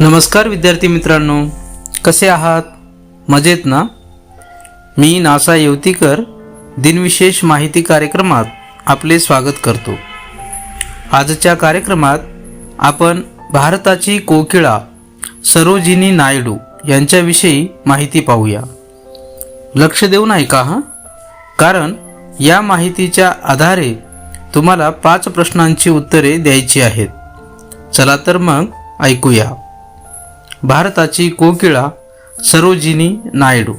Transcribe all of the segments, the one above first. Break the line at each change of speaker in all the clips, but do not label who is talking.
नमस्कार विद्यार्थी मित्रांनो कसे आहात? मजेत ना? मी नासा येवतीकर दिनविशेष माहिती कार्यक्रमात आपले स्वागत करतो. आजच्या कार्यक्रमात आपण भारताची कोकिळा सरोजिनी नायडू यांच्याविषयी माहिती पाहूया. लक्ष देऊन ऐका हां? कारण या माहितीच्या आधारे तुम्हाला पाच प्रश्नांची उत्तरे द्यायची आहेत. चला तर मग ऐकूया. भारताची कोकिळा सरोजिनी नायडू.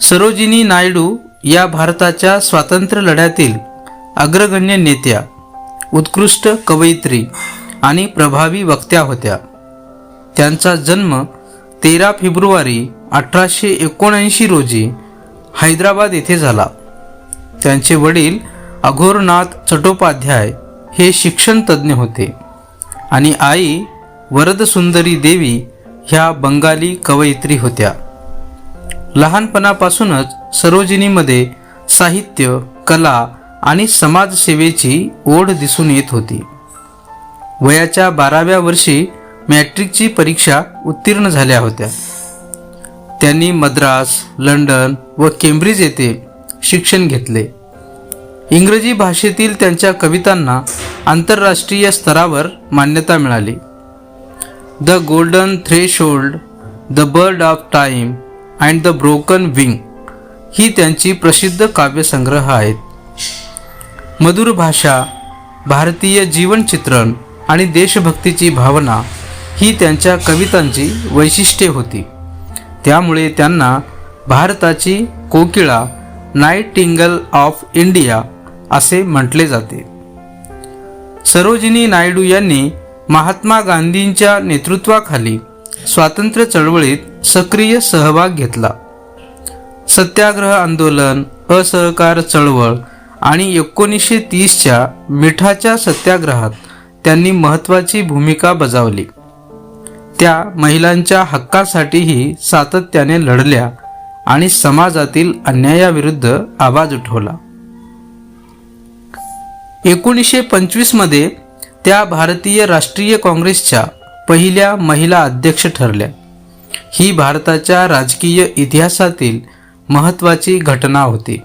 सरोजिनी नायडू या भारताच्या स्वातंत्र्य लढ्यातील अग्रगण्य नेत्या उत्कृष्ट कवयित्री आणि प्रभावी वक्त्या होत्या. त्यांचा जन्म तेरा फेब्रुवारी अठराशे एकोणऐंशी रोजी हैदराबाद येथे झाला. त्यांचे वडील अघोरनाथ चट्टोपाध्याय हे शिक्षणतज्ज्ञ होते आणि आई वरदसुंदरी देवी ह्या बंगाली कवयित्री होत्या. लहानपणापासूनच सरोजिनीमध्ये साहित्य कला आणि समाजसेवेची ओढ दिसून येत होती. वयाच्या बाराव्या वर्षी मॅट्रिकची परीक्षा उत्तीर्ण झाल्या होत्या. त्यांनी मद्रास लंडन व केम्ब्रिज येथे शिक्षण घेतले. इंग्रजी भाषेतील त्यांच्या कवितांना आंतरराष्ट्रीय स्तरावर मान्यता मिळाली. The golden threshold the bird of time and the broken wing ही त्यांची प्रसिद्ध काव्यसंग्रह आहेत. मधुर भाषा भारतीय जीवनचित्रण आणि देशभक्तीची भावना ही त्यांच्या कवितांची वैशिष्ट्ये होती. त्यामुळे त्यांना भारताची कोकिळा नाईटिंगल ऑफ इंडिया असे म्हटले जाते. सरोजिनी नायडू यांनी महात्मा गांधींच्या नेतृत्वाखाली स्वातंत्र्य चळवळीत सक्रिय सहभाग घेतला. सत्याग्रह आंदोलन असहकार चळवळ आणि एकोणीसशे तीसच्या मिठाच्या सत्याग्रहात त्यांनी महत्त्वाची भूमिका बजावली. त्या महिलांच्या हक्कासाठीही सातत्याने लढल्या आणि समाजातील अन्यायाविरुद्ध आवाज उठवला. एकोणीसशे पंचवीसमध्ये त्या भारतीय राष्ट्रीय काँग्रेसच्या पहिल्या महिला अध्यक्ष ठरल्या. ही भारताच्या राजकीय इतिहासातील महत्त्वाची घटना होती.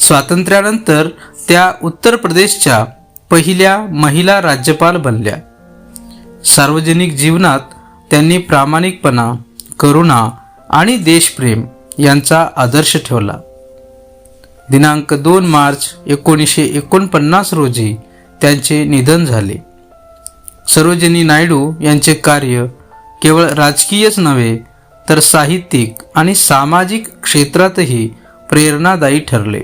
स्वातंत्र्यानंतर त्या उत्तर प्रदेशच्या पहिल्या महिला राज्यपाल बनल्या. सार्वजनिक जीवनात त्यांनी प्रामाणिकपणा करुणा आणि देशप्रेम यांचा आदर्श ठेवला. दिनांक दोन मार्च एकोणीसशे एकोणपन्नास रोजी त्यांचे निधन झाले. सरोजिनी नायडू यांचे कार्य केवळ राजकीयच नव्हे तर साहित्यिक आणि सामाजिक क्षेत्रातही प्रेरणादायी ठरले.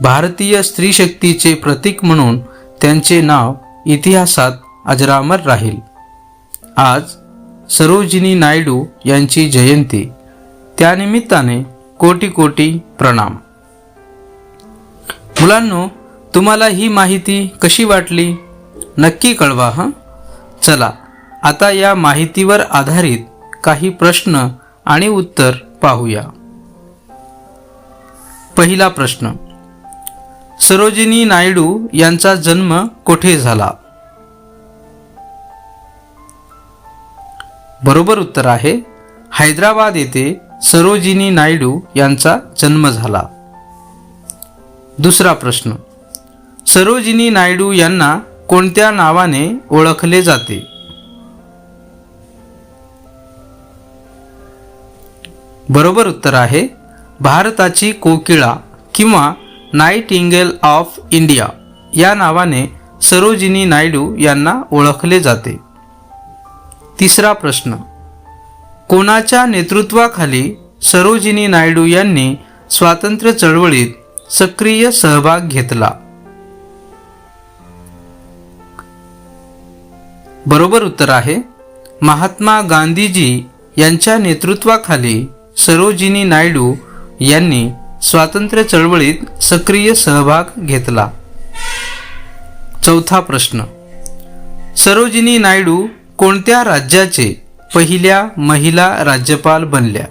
भारतीय स्त्रीशक्तीचे प्रतीक म्हणून त्यांचे नाव इतिहासात अजरामर राहील. आज सरोजिनी नायडू यांची जयंती. त्यानिमित्ताने कोटी कोटी प्रणाम. मुलांनो तुम्हाला ही माहिती कशी वाटली? नक्की कळवा हां? चला आता या माहितीवर आधारित काही प्रश्न आणि उत्तर पाहूया. पहिला प्रश्न. सरोजिनी नायडू यांचा जन्म कोठे झाला? बरोबर उत्तर आहे हैदराबाद येथे सरोजिनी नायडू यांचा जन्म झाला. दुसरा प्रश्न. सरोजिनी नायडू यांना कोणत्या नावाने ओळखले जाते? बरोबर उत्तर आहे भारताची कोकिळा किंवा नाईट इंगेल ऑफ इंडिया या नावाने सरोजिनी नायडू यांना ओळखले जाते. तिसरा प्रश्न कोणाच्या नेतृत्वाखाली सरोजिनी नायडू यांनी स्वातंत्र्य चळवळीत सक्रिय सहभाग घेतला? बरोबर उत्तर आहे. महात्मा गांधीजी यांच्या नेतृत्वाखाली सरोजिनी नायडू यांनी स्वातंत्र्य चळवळीत सक्रिय सहभाग घेतला. चौथा प्रश्न. सरोजिनी नायडू कोणत्या राज्याचे पहिल्या महिला राज्यपाल बनल्या?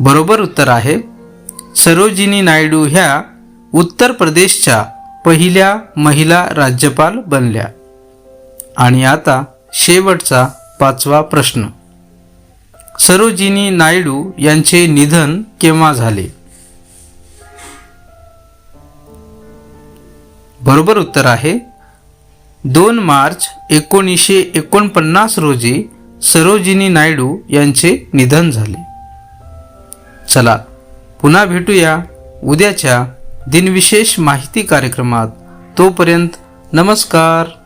बरोबर उत्तर आहे. सरोजिनी नायडू ह्या उत्तर प्रदेशच्या पहिल्या महिला राज्यपाल बनल्या. आणि आता शेवटचा पाचवा प्रश्न. सरोजिनी नायडू यांचे निधन केव्हा झाले? बरोबर उत्तर आहे दोन मार्च एकोणीसशे एकोणपन्नास रोजी सरोजिनी नायडू यांचे निधन झाले. चला पुन्हा भेटूया उद्याच्या दिनविशेष माहिती कार्यक्रमात तोपर्यंत नमस्कार.